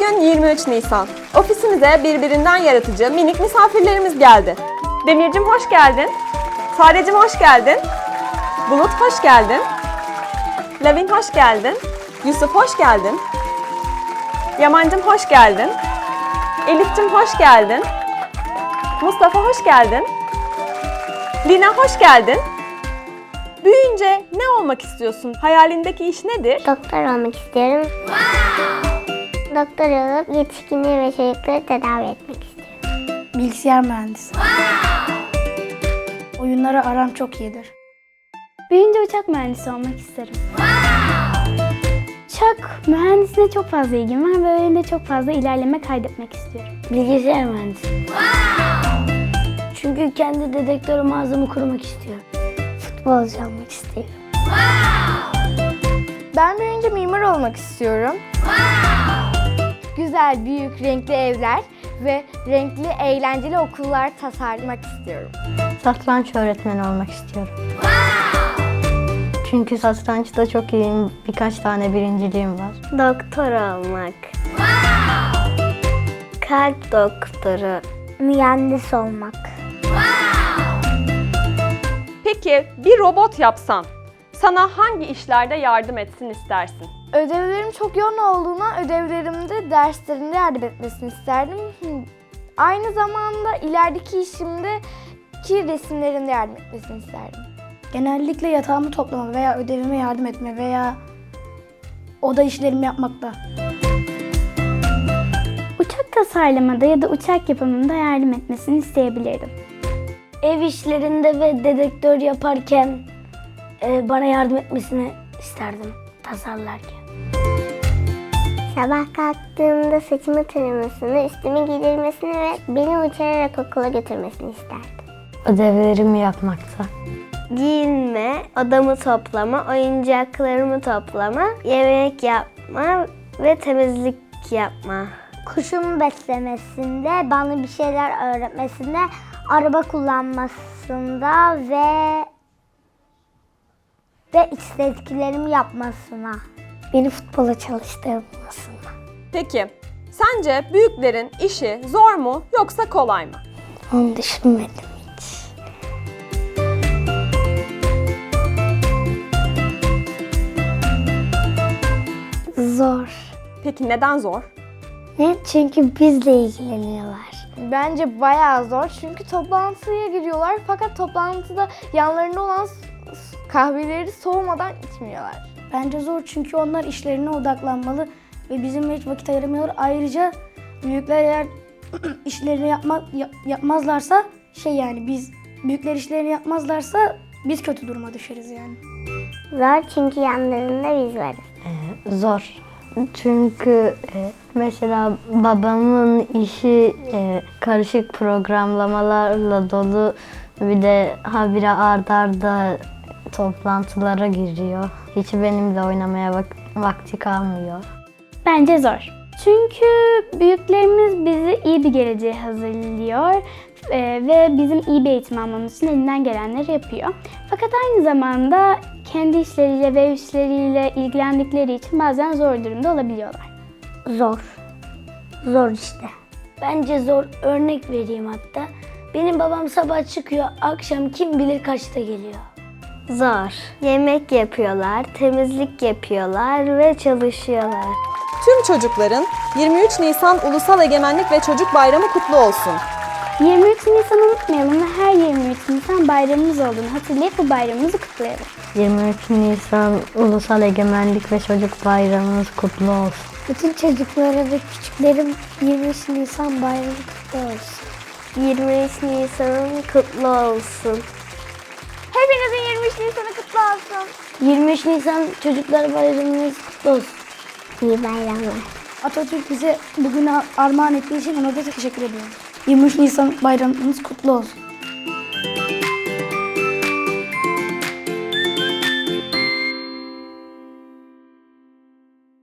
Bugün 23 Nisan. Ofisimize birbirinden yaratıcı minik misafirlerimiz geldi. Demircim hoş geldin. Sarecim hoş geldin. Bulut hoş geldin. Lavin hoş geldin. Yusuf hoş geldin. Yamancım hoş geldin. Elif'cim hoş geldin. Mustafa hoş geldin. Lina hoş geldin. Büyüyünce ne olmak istiyorsun? Hayalindeki iş nedir? Doktor olmak istiyorum. Doktor olup yetişkinleri ve çocukları tedavi etmek istiyorum. Bilgisayar mühendisi. Oyunlara aram çok iyidir. Büyüyünce uçak mühendisi olmak isterim. Uçak mühendisliğine çok fazla ilgim var ve öyle de çok fazla ilerleme kaydetmek istiyorum. Bilgisayar mühendisi. Çünkü kendi dedektör mağazamı kurmak istiyorum. Futbolcu olmak istiyorum. Ben büyüyünce mimar olmak istiyorum. Güzel, büyük, renkli evler ve renkli, eğlenceli okullar tasarlamak istiyorum. Satranç öğretmeni olmak istiyorum. Çünkü satrançta çok iyiyim. Birkaç tane birinciliğim var. Doktor olmak. Kalp doktoru. Mühendis olmak. Peki bir robot yapsan sana hangi işlerde yardım etsin istersin? Ödevlerim çok yoğun olduğuna ödevlerimde, derslerimde yardım etmesini isterdim. Aynı zamanda ilerideki işimde ki resimlerimde yardım etmesini isterdim. Genellikle yatağımı toplama veya ödevime yardım etme veya oda işlerimi yapmakta. Uçak tasarlamada ya da uçak yapımında yardım etmesini isteyebilirdim. Ev işlerinde ve dedektör yaparken e, bana yardım etmesini isterdim tasarlarken. Sabah kalktığımda saçımı taramasını, üstümü giydirmesini ve beni uçurarak okula götürmesini isterdim. Ödevlerimi yapmakta. Giyinme, odamı toplama, oyuncaklarımı toplama, yemek yapma ve temizlik yapma. Kuşumu beslemesinde, bana bir şeyler öğretmesinde, araba kullanmasında ve ve istediklerimi yapmasına. Beni futbola çalıştırmasına. Peki sence büyüklerin işi zor mu yoksa kolay mı? Onu düşünmedim hiç. Zor. Peki neden zor? Ne? Çünkü bizle ilgileniyorlar. Bence bayağı zor çünkü toplantıya giriyorlar fakat toplantıda yanlarında olan kahveleri soğumadan içmiyorlar. Bence zor çünkü onlar işlerine odaklanmalı ve bizimle hiç vakit ayıramıyorlar. Ayrıca büyükler eğer işlerini yapma, ya- yapmazlarsa şey yani biz büyükler işlerini yapmazlarsa biz kötü duruma düşeriz yani. Zor çünkü yanlarında biz varız. Zor. Çünkü e, mesela babamın işi e, karışık programlamalarla dolu. Bir de habire ardarda arda toplantılara giriyor. Hiç benimle oynamaya vak- vakti kalmıyor. Bence zor. Çünkü büyüklerimiz bizi iyi bir geleceğe hazırlıyor e, ve bizim iyi bir eğitim almamız için elinden gelenleri yapıyor. Fakat aynı zamanda kendi işleriyle ve ev işleriyle ilgilendikleri için bazen zor durumda olabiliyorlar. Zor. Zor işte. Bence zor. Örnek vereyim hatta. Benim babam sabah çıkıyor, akşam kim bilir kaçta geliyor. Zor. Yemek yapıyorlar, temizlik yapıyorlar ve çalışıyorlar. Tüm çocukların 23 Nisan Ulusal Egemenlik ve Çocuk Bayramı kutlu olsun. 23 Nisan'ı unutmayalım ve her 23 Nisan bayramımız olduğunu hatırlayıp bu bayramımızı kutlayalım. 23 Nisan Ulusal Egemenlik ve Çocuk Bayramımız kutlu olsun. Bütün çocuklara ve küçüklerim 23 Nisan bayramı kutlu olsun. 23 Nisan'ın kutlu olsun. Hepinizin 23 Nisan'ı kutlu olsun. 23 Nisan Çocuklar Bayramımız kutlu olsun. İyi bayramlar. Atatürk bize bugün armağan ettiği için ona da teşekkür ediyorum. 23 Nisan bayramımız kutlu olsun.